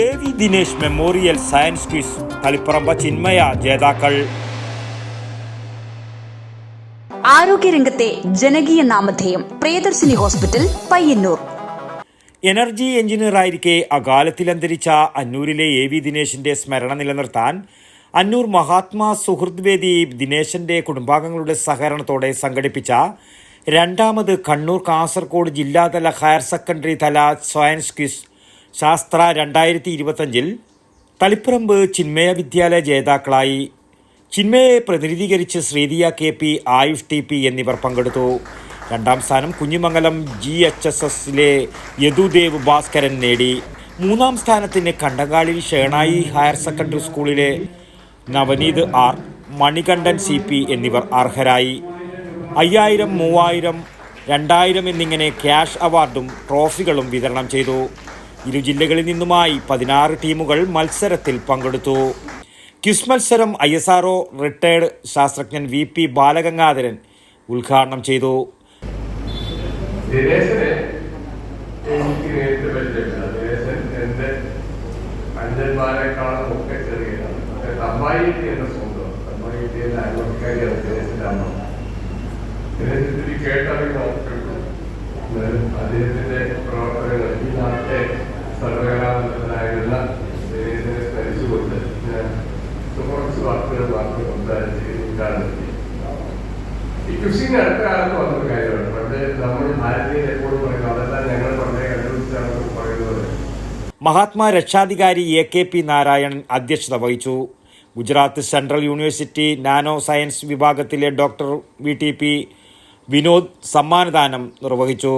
A V Dinesh memorial science quiz. Taliparamba Chinmaya ജേതാക്കൾ. ആരോഗ്യരംഗത്തെ ജനകീയ നാമധേയം പ്രിയദർശിനി ഹോസ്പിറ്റൽ പയ്യന്നൂർ. എനർജി എഞ്ചിനീയറായിരിക്കെ അകാലത്തിൽ അന്തരിച്ച അന്നൂരിലെ എ വി ദിനേശിന്റെ സ്മരണ നിലനിർത്താൻ അന്നൂർ മഹാത്മാ സുഹൃദ് വേദി ദിനേശന്റെ കുടുംബാംഗങ്ങളുടെ സഹകരണത്തോടെ സംഘടിപ്പിച്ച രണ്ടാമത് കണ്ണൂർ കാസർഗോഡ് ജില്ലാതല ഹയർ സെക്കൻഡറി തല സയൻസ് ക്വിസ് ശാസ്ത്ര രണ്ടായിരത്തി ഇരുപത്തഞ്ചിൽ തളിപ്പറമ്പ് ചിന്മയ വിദ്യാലയ ജേതാക്കളായി ചിന്മയെ പ്രതിനിധീകരിച്ച് Sreediya K P Ayush T P എന്നിവർ പങ്കെടുത്തു. രണ്ടാം സ്ഥാനം കുഞ്ഞിമംഗലം ജി എച്ച് എസ് എസിലെ യദുദേവ് ഭാസ്കരൻ നേടി. മൂന്നാം സ്ഥാനത്തിന് കണ്ടങ്ങാളി ഷേണായി ഹയർ സെക്കൻഡറി സ്കൂളിലെ Navneeth R Manikandan C P എന്നിവർ അർഹരായി. അയ്യായിരം മൂവായിരം രണ്ടായിരം എന്നിങ്ങനെ ക്യാഷ് അവാർഡും ട്രോഫികളും വിതരണം ചെയ്തു. ഇരു ജില്ലകളിൽ നിന്നുമായി പതിനാറ് ടീമുകൾ മത്സരത്തിൽ പങ്കെടുത്തു. ക്വിസ് മത്സരം I S R O retired ശാസ്ത്രജ്ഞൻ വി പി ബാലഗംഗാധരൻ ഉദ്ഘാടനം ചെയ്തു. അദ്ദേഹത്തിന്റെ പ്രവർത്തനങ്ങൾ സർവകലാമന്ത്രനായിരുന്ന ദിനേശനെ സ്മരിച്ചുകൊണ്ട് കുറച്ച് വാക്കുകൾ വാക്ക് സംസാരിച്ച് കാണുന്നു ഈ കൃഷിന്റെ അടുത്ത കാലത്ത് വന്നൊരു കാര്യമാണ്. പണ്ട് നമ്മൾ ഭാരതീയർ എപ്പോഴും പറയുന്നത് അതെല്ലാം ഞങ്ങൾ പണ്ടേ കണ്ടുപിടിച്ചാണ് പറയുന്നത്. മഹാത്മാ രക്ഷാധികാരി എ കെ പി നാരായണൻ അധ്യക്ഷത വഹിച്ചു. Gujarat central university nano science വിഭാഗത്തിലെ doctor V T P Vinod സമ്മാനദാനം നിർവഹിച്ചു.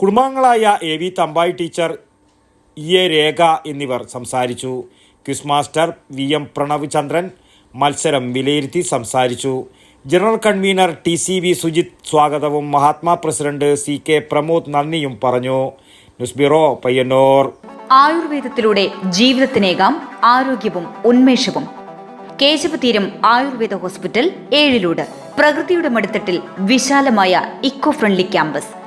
കുടുംബാംഗങ്ങളായ A V Thampayi teacher E A Rekha എന്നിവർ സംസാരിച്ചു. Quiz master V M Pranav Chandran മത്സരം വിലയിരുത്തി സംസാരിച്ചു. General convener T C V Sujith സ്വാഗതവും Mahatma president C K Pramod നന്ദിയും പറഞ്ഞു. News bureau Payyanur. ആയുർവേദത്തിലൂടെ ജീവിതത്തിനേകാം ആരോഗ്യവും ഉന്മേഷവും. കേശവതീരം ആയുർവേദ ഹോസ്പിറ്റൽ ഏഴിലൂട്. പ്രകൃതിയുടെ മടിത്തട്ടിൽ വിശാലമായ ഇക്കോ ഫ്രണ്ട്ലി ക്യാമ്പസ്.